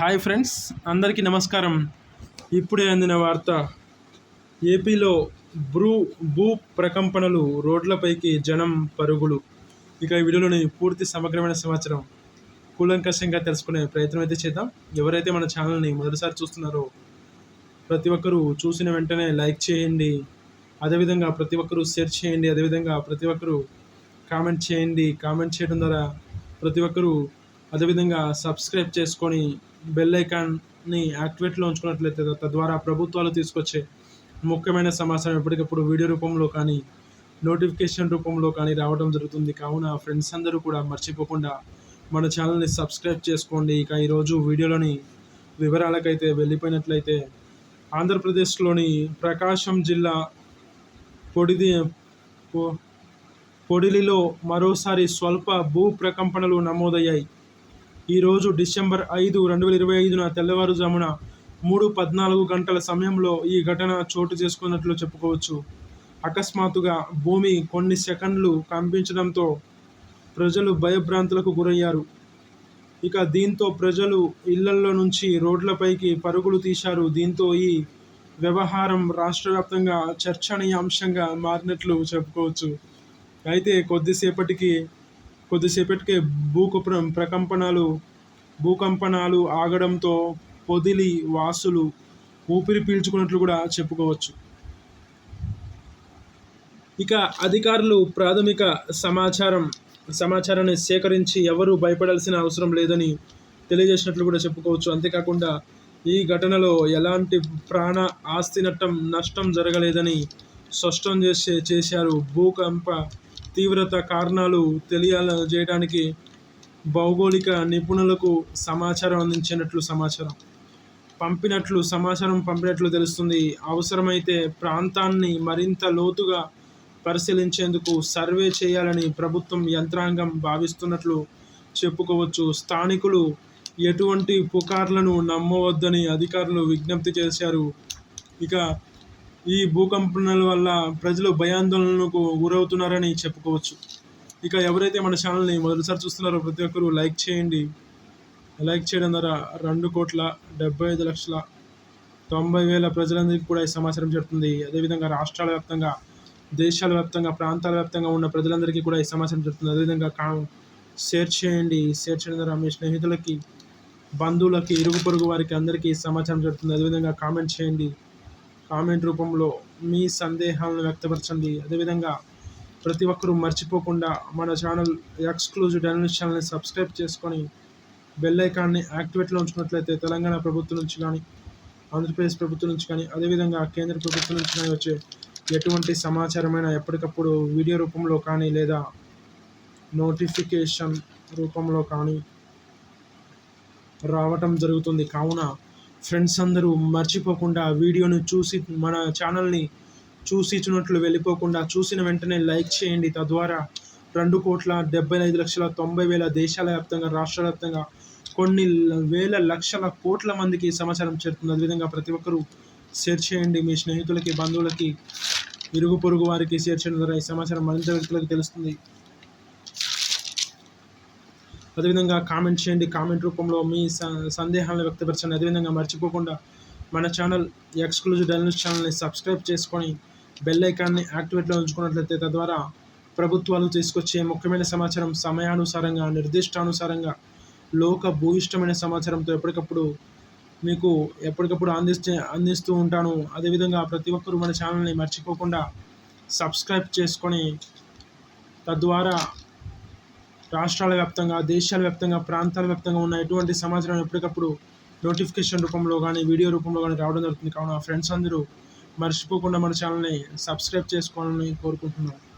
Hi friends అందరికీ నమస్కారం. ఇప్పుడే అందిన వార్త ఏపీలో బ్రూ భూ ప్రకంపనలు రోడ్లపైకి జనం పరుగులు. ఇక ఈ వీడియోలోని పూర్తి సమగ్రమైన సమాచారం కూలంకషంగా తెలుసుకునే ప్రయత్నం అయితే చేద్దాం. ఎవరైతే మన ఛానల్ని మొదటిసారి చూస్తున్నారో ప్రతి ఒక్కరూ చూసిన వెంటనే లైక్ చేయండి. అదేవిధంగా ప్రతి ఒక్కరూ షేర్ చేయండి. అదేవిధంగా ప్రతి ఒక్కరూ కామెంట్ చేయండి. కామెంట్ చేయడం ద్వారా ప్రతి ఒక్కరూ అదేవిధంగా సబ్స్క్రైబ్ చేసుకొని బెల్ ఐకాన్ని యాక్టివేట్లో ఉంచుకున్నట్లయితే తద్వారా ప్రభుత్వాలు తీసుకొచ్చే ముఖ్యమైన సమాచారం ఎప్పటికప్పుడు వీడియో రూపంలో కానీ నోటిఫికేషన్ రూపంలో కానీ రావడం జరుగుతుంది. కావున ఫ్రెండ్స్ అందరూ కూడా మర్చిపోకుండా మన ఛానల్ని సబ్స్క్రైబ్ చేసుకోండి. ఇక ఈరోజు వీడియోలోని వివరాలకైతే వెళ్ళిపోయినట్లయితే ఆంధ్రప్రదేశ్లోని ప్రకాశం జిల్లా పొడిది పొ- పొడిలిలో మరోసారి స్వల్ప భూ ప్రకంపనలు నమోదయ్యాయి. ఈరోజు డిసెంబర్ ఐదు రెండు వేల ఇరవై ఐదున తెల్లవారుజామున మూడు పద్నాలుగు గంటల సమయంలో ఈ ఘటన చోటు చేసుకున్నట్లు చెప్పుకోవచ్చు. అకస్మాత్తుగా భూమి కొన్ని సెకండ్లు కంపించడంతో ప్రజలు భయభ్రాంతులకు గురయ్యారు. ఇక దీంతో ప్రజలు ఇళ్ళల్లో నుంచి రోడ్లపైకి పరుగులు తీశారు. దీంతో ఈ వ్యవహారం రాష్ట్ర వ్యాప్తంగా చర్చనీయాంశంగా మారినట్లు చెప్పుకోవచ్చు. అయితే కొద్దిసేపటికి కొద్దిసేపటికే భూకంపం ప్రకంపనలు భూకంపనాలు ఆగడంతో పొదిలి వాసులు ఊపిరి పీల్చుకున్నట్లు కూడా చెప్పుకోవచ్చు. ఇక అధికారులు ప్రాథమిక సమాచారం సమాచారాన్ని సేకరించి ఎవరు భయపడాల్సిన అవసరం లేదని తెలియజేసినట్లు కూడా చెప్పుకోవచ్చు. అంతేకాకుండా ఈ ఘటనలో ఎలాంటి ప్రాణ ఆస్తి నష్టం నష్టం జరగలేదని స్పష్టం చేసే చేశారు భూకంప తీవ్రత కారణాలు తెలియజేయడానికి భౌగోళిక నిపుణులకు సమాచారం అందించినట్లు సమాచారం. పంపినట్లు సమాచారం పంపినట్లు తెలుస్తుంది. అవసరమైతే ప్రాంతాన్ని మరింత లోతుగా పరిశీలించేందుకు సర్వే చేయాలని ప్రభుత్వం యంత్రాంగం భావిస్తున్నట్లు చెప్పుకోవచ్చు. స్థానికులు ఎటువంటి పుకార్లను నమ్మవద్దని అధికారులు విజ్ఞప్తి చేశారు. ఇక ఈ భూకంపనల వల్ల ప్రజలు భయాందోళనకు గురవుతున్నారని చెప్పుకోవచ్చు. ఇక ఎవరైతే మన ఛానల్ని మొదటిసారి చూస్తున్నారో ప్రతి ఒక్కరూ లైక్ చేయండి. లైక్ చేయడం ద్వారా రెండు కోట్ల డెబ్బై ఐదు లక్షల తొంభై వేల ప్రజలందరికీ కూడా ఈ సమాచారం చెప్తుంది అదేవిధంగా రాష్ట్రాల వ్యాప్తంగా దేశాల వ్యాప్తంగా ప్రాంతాల వ్యాప్తంగా ఉన్న ప్రజలందరికీ కూడా ఈ సమాచారం చెప్తుంది అదేవిధంగా కా షేర్ చేయండి. షేర్ చేయడం ద్వారా మీ స్నేహితులకి బంధువులకి ఇరుగు పొరుగు వారికి అందరికీ ఈ సమాచారం చెప్తుంది అదేవిధంగా కామెంట్ చేయండి. కామెంట్ రూపంలో మీ సందేహాలను వ్యక్తపరచండి. అదేవిధంగా ప్రతి ఒక్కరూ మర్చిపోకుండా మన ఛానల్ ఎక్స్క్లూజివ్ డైనమిక్ ఛానల్ని సబ్స్క్రైబ్ చేసుకొని బెల్ ఐకాన్ని యాక్టివేట్లో ఉంచుకున్నట్లయితే తెలంగాణ ప్రభుత్వం నుంచి కానీ ఆంధ్రప్రదేశ్ ప్రభుత్వం నుంచి కానీ అదేవిధంగా కేంద్ర ప్రభుత్వం నుంచి కానీ వచ్చే ఎటువంటి సమాచారమైన ఎప్పటికప్పుడు వీడియో రూపంలో కానీ లేదా నోటిఫికేషన్ రూపంలో కానీ రావటం జరుగుతుంది. కావున ఫ్రెండ్స్ అందరూ మర్చిపోకుండా వీడియోను చూసి మన ఛానల్ని చూసి చూనట్లు వెళ్ళిపోకుండా చూసిన వెంటనే లైక్ చేయండి. తద్వారా రెండు కోట్ల డెబ్బై ఐదు లక్షల తొంభై వేల దేశాల వ్యాప్తంగా రాష్ట్ర వ్యాప్తంగా కొన్ని వేల లక్షల కోట్ల మందికి సమాచారం చేరుతుంది. అదేవిధంగా ప్రతి ఒక్కరూ షేర్ చేయండి. మీ స్నేహితులకి బంధువులకి ఇరుగు పొరుగు వారికి షేర్ చేయడం. ద్వారా ఈ సమాచారం మరింత వ్యక్తులకు తెలుస్తుంది. అదేవిధంగా కామెంట్ చేయండి. కామెంట్ రూపంలో మీ స- సందేహాలను వ్యక్తపరచండి. అదేవిధంగా మర్చిపోకుండా మన ఛానల్ ఎక్స్క్లూజివ్ డైనమిక్స్ ఛానల్ని సబ్స్క్రైబ్ చేసుకొని బెల్ ఐకాన్ని యాక్టివేట్లో ఉంచుకున్నట్లయితే తద్వారా ప్రభుత్వాలు తీసుకొచ్చే ముఖ్యమైన సమాచారం సమయానుసారంగా నిర్దిష్టానుసారంగా లోక భూయిష్టమైన సమాచారంతో ఎప్పటికప్పుడు మీకు ఎప్పటికప్పుడు అందిస్తే అందిస్తూ ఉంటాను. అదేవిధంగా ప్రతి ఒక్కరూ మన ఛానల్ని మర్చిపోకుండా సబ్స్క్రైబ్ చేసుకొని తద్వారా రాష్ట్రాల వ్యాప్తంగా దేశాల వ్యాప్తంగా ప్రాంతాల వ్యాప్తంగా ఉన్న ఎటువంటి సమాచారం ఎప్పటికప్పుడు నోటిఫికేషన్ రూపంలో కానీ వీడియో రూపంలో కానీ రావడం జరుగుతుంది. కావున ఫ్రెండ్స్ అందరూ మర్చిపోకుండా మన ఛానల్ని సబ్స్క్రైబ్ చేసుకోవాలని కోరుకుంటున్నాను